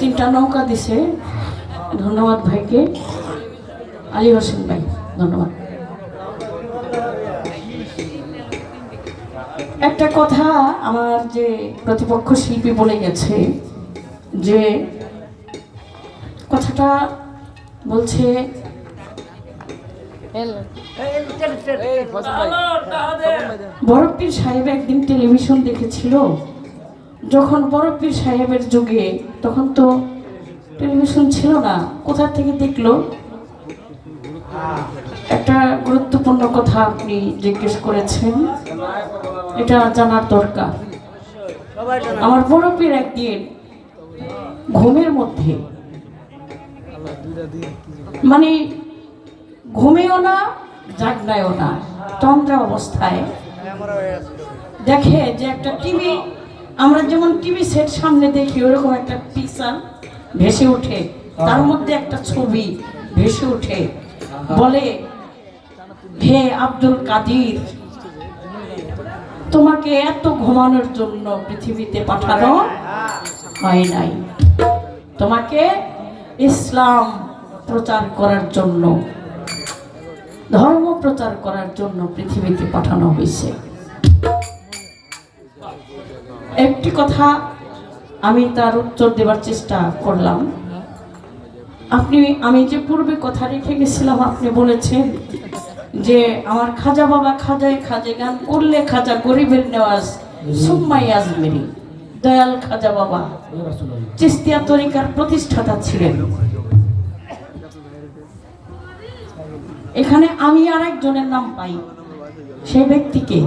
তিনটা নৌকা দিছে। ধন্যবাদ ভাইকে। আলী হোসেন ভাই, ধন্যবাদ। একটা কথা আমার যে প্রতিপক্ষ শিল্পী বলে গেছে, যে কথাটা বলছে বরফপীর সাহেব একদিন টেলিভিশন দেখেছিল যখন বরফপীর সাহেবের যুগে, তখন তো টেলিভিশন ছিল না কোথা থেকে দেখল? একটা গুরুত্বপূর্ণ কথা আপনি জিজ্ঞেস করেছেন, এটা জানার দরকার। আমার বরফপীর একদিন ঘুমের মধ্যে মানে ঘুমেও না, জাগনায়ও না, তন্দ্রা অবস্থায় দেখে যে একটা টিভি আমরা যেমন টিভি সেট সামনে দেখি ওরকম একটা পিকচার ভেসে ওঠে। তার মধ্যে একটা ছবি ভেসে ওঠে। বলে হে আব্দুল কাদির তোমাকে এত ঘুমানোর জন্য পৃথিবীতে পাঠানো হয় নাই। তোমাকে ইসলাম প্রচার করার জন্য ধর্ম প্রচার করার জন্য পৃথিবীতে পাঠানো হয়েছে। একটি কথা আমি তার উত্তর দেওয়ার চেষ্টা করলাম। আপনি, আমি যে পূর্বে কথা রেখে গেছিলাম, আপনি বলেছেন যে আমার খাজা বাবা খাজায় খাজে গান করলে খাজা গরিবের নেওয়াজ সুম্মাই আজমেরি। দয়াল খাজা বাবা, চিস্তিয়া তরিকার প্রতিষ্ঠাতা ছিলেন। এখানে আমি আর একজনের নাম পাই, সেই ব্যক্তিকে।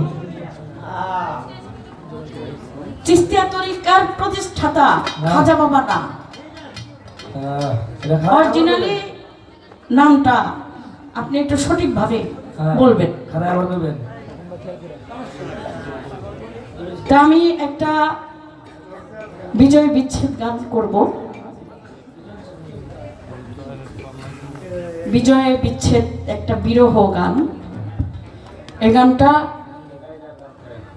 চিস্তিয়া তরিকার প্রতিষ্ঠাতা খাজা বাবা না অরিজিনালি নামটা আপনি একটু সঠিকভাবে বলবেন। তা আমি একটা বিজয় বিচ্ছেদ গান করব। বিজয় বিচ্ছেদ একটা বিরহ গান। এই গানটা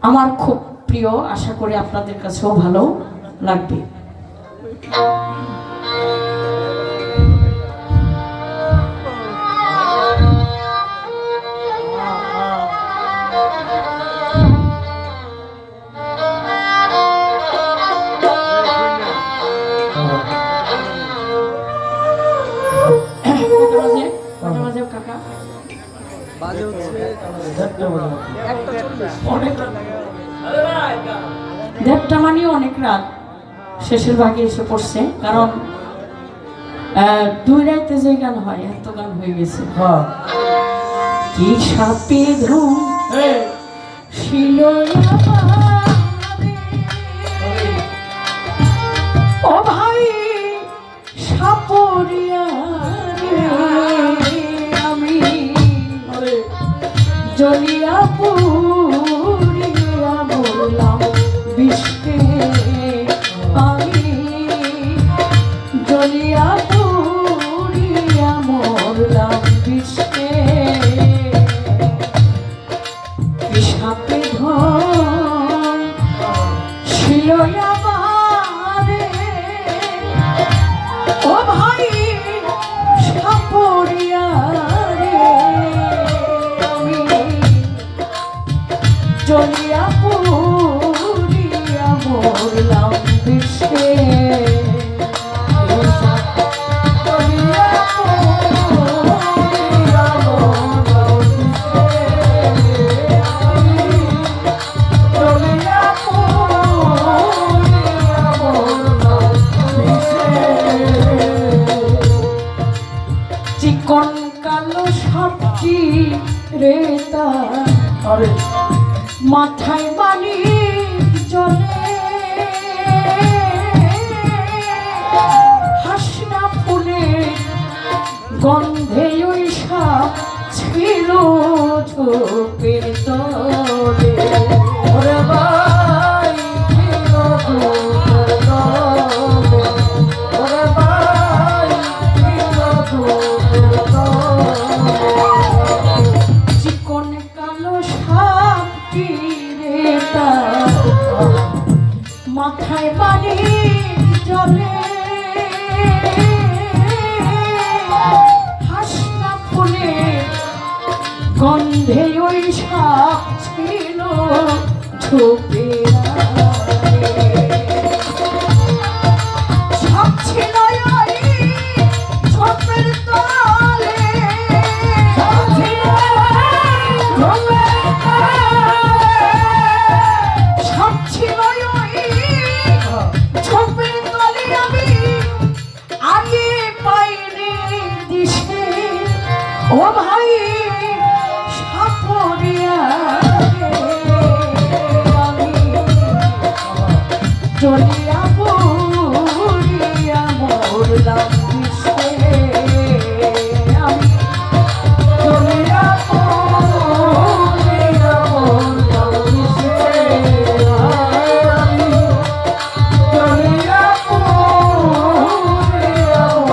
আমার খুব প্রিয় আশা করি আপনাদের কাছেও ভালো লাগবে। কটা বাজে? কাকা দেড়টা মানে অনেক রাত। শেষের ভাগে এসে পড়ছে কারণ দুই রাইতে যে গান হয় এত গান হয়ে গেছে। কি সাপে ধুম ছিল মাথায় বালি চলে। হাসনা ফুলে গন্ধে ওই সাপ ছিল ঝোপের তলে।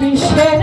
বিষের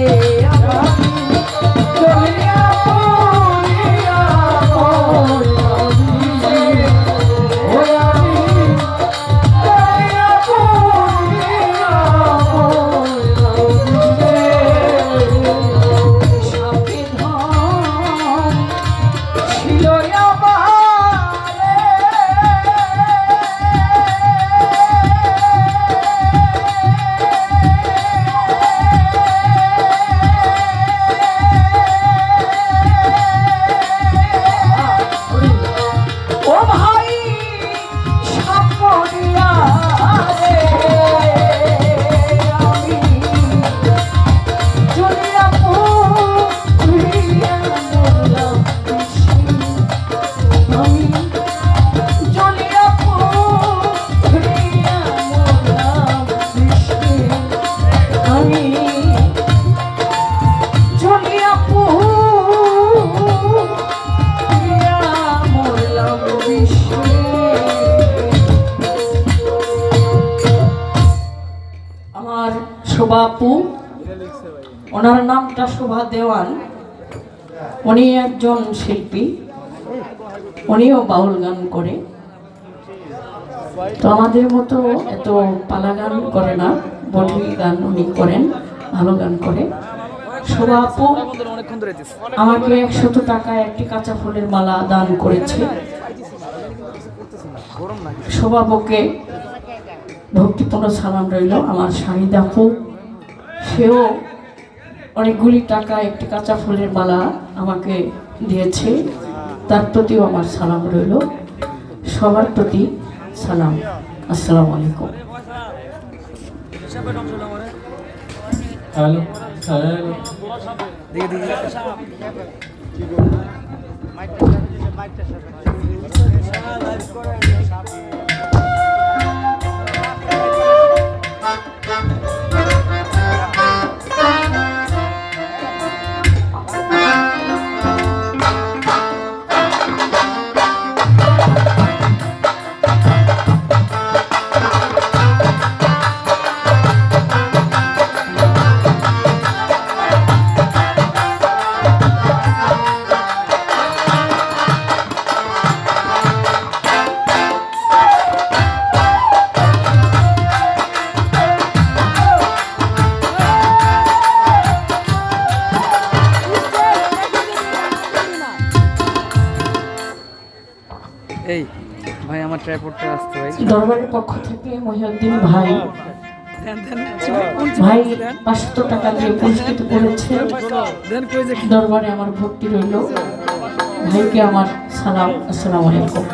yeah. শোভা আপু। ওনার নামটা শোভা দেওয়ান উনি একজন শিল্পী। উনিও বাউল গান করে। তো আমাদের মতো এত পালা গান করে না। বটি গান উনি করেন, ভালো গান করে। শোভা আপু, আমাকে একশত টাকায় একটি কাঁচা ফুলের মালা দান করেছে। শোভাবকে ভক্তিপূর্ণ সালাম রইল আমার শাহিদ আপু। সেও অনেকগুলি টাকা একটি কাঁচা ফুলের মালা আমাকে দিয়েছে। তার প্রতিও আমার সালাম রইল। সবার প্রতি সালাম। আসসালামু আলাইকুম। Hello hello. এই ভাই আমার ট্রাইপডটা আসতে ভাই। দরবারের পক্ষ থেকে মহিউদ্দিন ভাই ভাই পাঁচশো টাকা দিয়ে পুরস্কৃত করেছে। দেন কই যে দরবারে আমার ভক্তি রইল। ভাইকে আমার সালাম আসসালামু আলাইকুম।